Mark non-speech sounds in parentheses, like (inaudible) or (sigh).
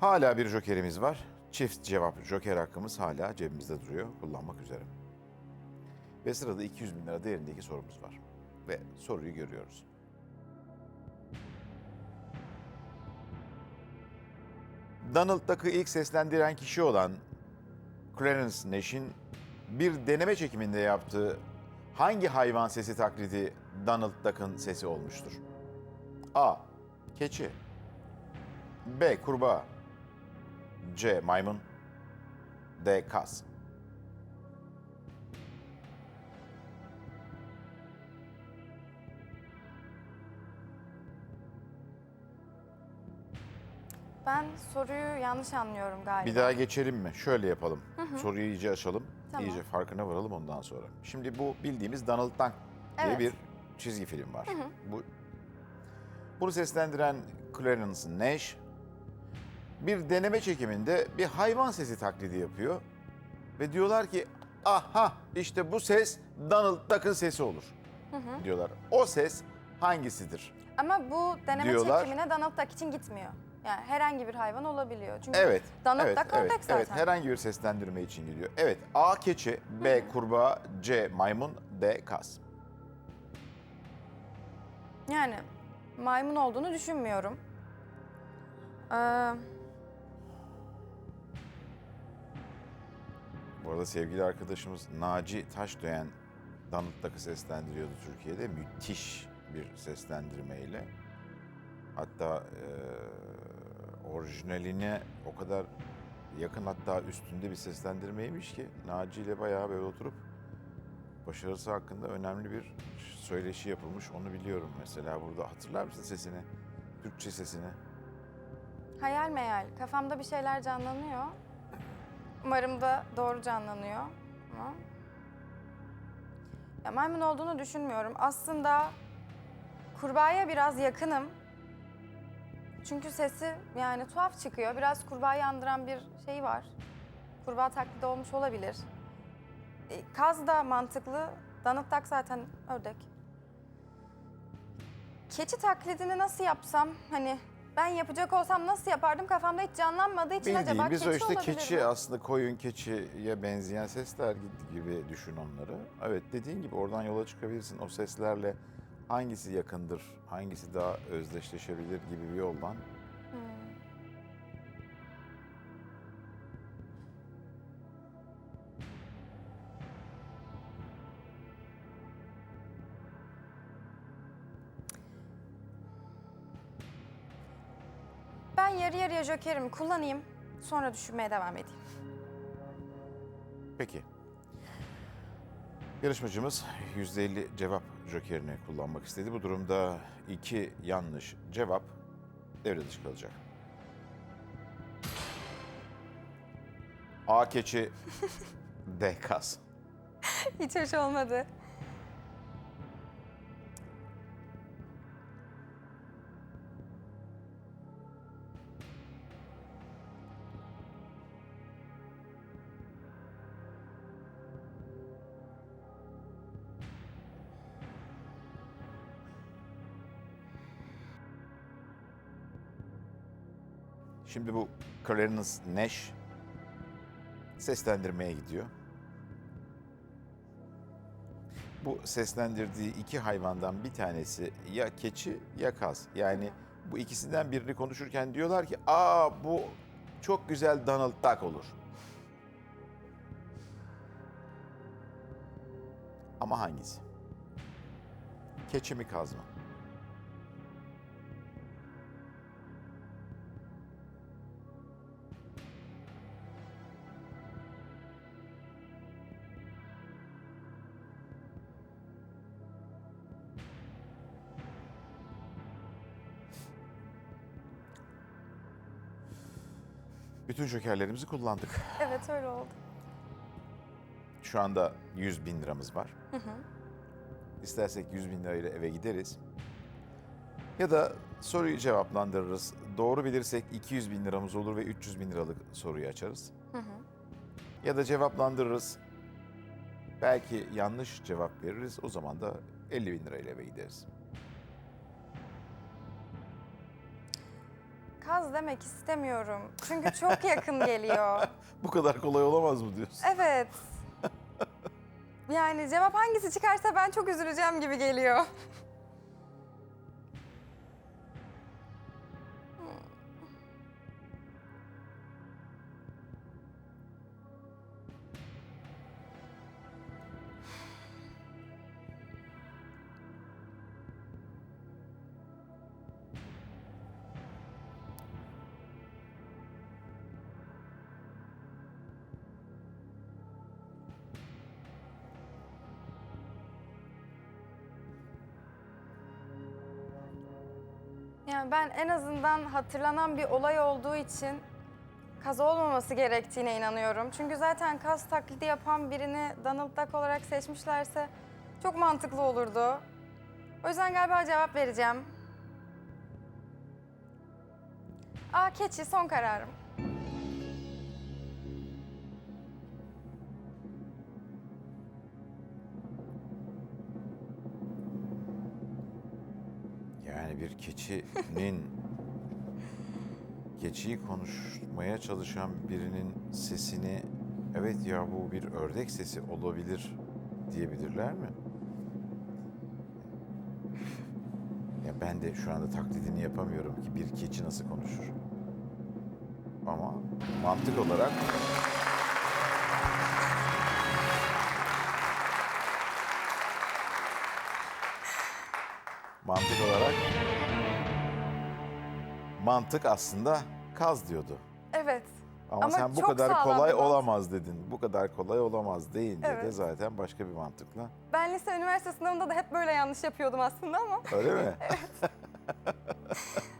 Hala bir jokerimiz var. Çift cevap joker hakkımız hala cebimizde duruyor. Kullanmak üzere. Ve sırada 200 bin lira değerindeki sorumuz var. Ve soruyu görüyoruz. Donald Duck'ı ilk seslendiren kişi olan Clarence Nash'in bir deneme çekiminde yaptığı hangi hayvan sesi taklidi Donald Duck'ın sesi olmuştur? A. Keçi B. Kurbağa C. Maymun D. Kaz Ben soruyu yanlış anlıyorum galiba. Bir daha geçelim mi? Şöyle yapalım. Soruyu iyice açalım. Tamam. İyice farkına varalım ondan sonra. Şimdi bu bildiğimiz Donald Duck diye Evet. bir çizgi film var. Bu bunu seslendiren Clarence Nash bir deneme çekiminde bir hayvan sesi taklidi yapıyor. Ve diyorlar ki aha işte bu ses Donald Duck'ın sesi olur. Diyorlar. O ses hangisidir? Ama bu deneme Diyorlar. çekimine Donald Duck için gitmiyor. Yani herhangi bir hayvan olabiliyor. Çünkü Evet. Donald evet, Duck evet, zaten. Evet, herhangi bir seslendirme için gidiyor. Evet, A keçi, B kurbağa, C maymun, D kaz. Yani maymun olduğunu düşünmüyorum. Ee, Bu arada sevgili arkadaşımız Naci Taşdöğen Donald Duck'ı seslendiriyordu Türkiye'de. Müthiş bir seslendirmeyle. Hatta eee orijinaline o kadar yakın hatta üstünde bir seslendirmeymiş ki Naci ile bayağı böyle oturup başarısı hakkında önemli bir söyleşi yapılmış. Onu biliyorum mesela burada. Hatırlar mısın sesini? Türkçe sesini. hayal meyal. Kafamda bir şeyler canlanıyor. Umarım da doğru canlanıyor. Ama... Ya maymun olduğunu düşünmüyorum. Aslında kurbağaya biraz yakınım. Çünkü sesi yani tuhaf çıkıyor. Biraz kurbağayı andıran bir şey var. Kurbağa taklidi olmuş olabilir. E, Kaz da mantıklı. Duck zaten ördek. Keçi taklidini nasıl yapsam hani ben yapacak olsam nasıl yapardım kafamda hiç canlanmadığı için acaba Bildiğimiz keçi o işte olabilir keçi mi? aslında koyun keçiye benzeyen sesler gibi düşün onları. Evet dediğin gibi oradan yola çıkabilirsin. O seslerle hangisi yakındır, hangisi daha özdeşleşebilir gibi bir yoldan. Ben yarı yarıya jokerimi kullanayım sonra düşünmeye devam edeyim. Peki. Yarışmacımız %50 cevap jokerini kullanmak istedi. Bu durumda iki yanlış cevap devre dışı kalacak. A keçi, (laughs) D kaz. Hiç hoş olmadı. Şimdi bu Clarence Nash seslendirmeye gidiyor. Bu seslendirdiği iki hayvandan bir tanesi ya keçi ya kaz. Yani bu ikisinden birini konuşurken diyorlar ki aa bu çok güzel Donald Duck olur. Ama hangisi? Keçi mi kaz mı? Bütün jokerlerimizi kullandık. Evet öyle oldu. Şu anda 100 bin liramız var. İstersek 100 bin lirayla eve gideriz. Ya da soruyu cevaplandırırız. Doğru bilirsek 200 bin liramız olur ve 300 bin liralık soruyu açarız. Ya da cevaplandırırız. Belki yanlış cevap veririz. O zaman da 50 bin lirayla eve gideriz. Kaz demek istemiyorum. Çünkü çok yakın geliyor. (laughs) Bu kadar kolay olamaz mı diyorsun? Evet. (laughs) Yani cevap hangisi çıkarsa ben çok üzüleceğim gibi geliyor. Yani ben en azından hatırlanan bir olay olduğu için kaz olmaması gerektiğine inanıyorum. Çünkü zaten kaz taklidi yapan birini Donald Duck olarak seçmişlerse çok mantıklı olurdu. O yüzden galiba cevap vereceğim. Aa keçi son kararım. Yani bir keçinin (laughs) keçiyi konuşmaya çalışan birinin sesini evet ya bu bir ördek sesi olabilir diyebilirler mi? Ya ben de şu anda taklidini yapamıyorum ki bir keçi nasıl konuşur. Ama mantık olarak mantık olarak mantık aslında kaz diyordu. Evet. Ama, Ama sen bu çok kadar sağlam kolay bir mantık. olamaz dedin. Bu kadar kolay olamaz deyince de Evet. zaten başka bir mantıkla. Ben lise üniversite sınavında da hep böyle yanlış yapıyordum aslında ama Öyle mi? (laughs) (laughs)